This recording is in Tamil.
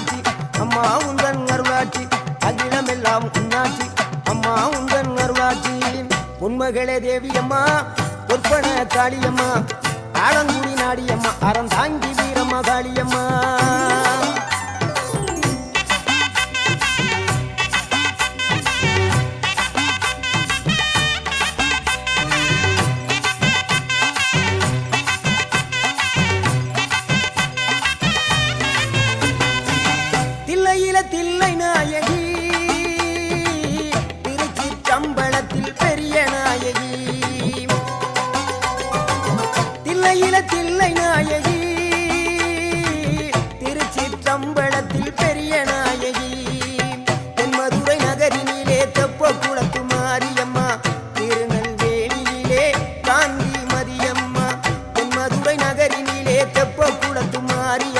அருளாட்சி அம்மா உந்தன் அருளாட்சி அகிலமெல்லாம் உன்னாட்சி அம்மா உந்தன் அருளாட்சி உண்மகளே தேவியம்மா பொற்பன காளியம்மா ஆலங்குடி நாடியம்மா அறந்தாங்கி வீரம்மா காளியம்மா தில்லை நாயகி. திருச்சி சம்பளத்தில் பெரிய நாயகி. தில்லையில தில்லை நாயகி. திருச்சி சம்பளத்தில் பெரிய நாயகி. தென் மதுரை நகரினிலே தெப்ப குளத்து மாரியம்மா. திருநெல்வேலியிலே காந்தி மதியம்மா. தென் மதுரை நகரினிலே தெப்ப குளத்து மாரிய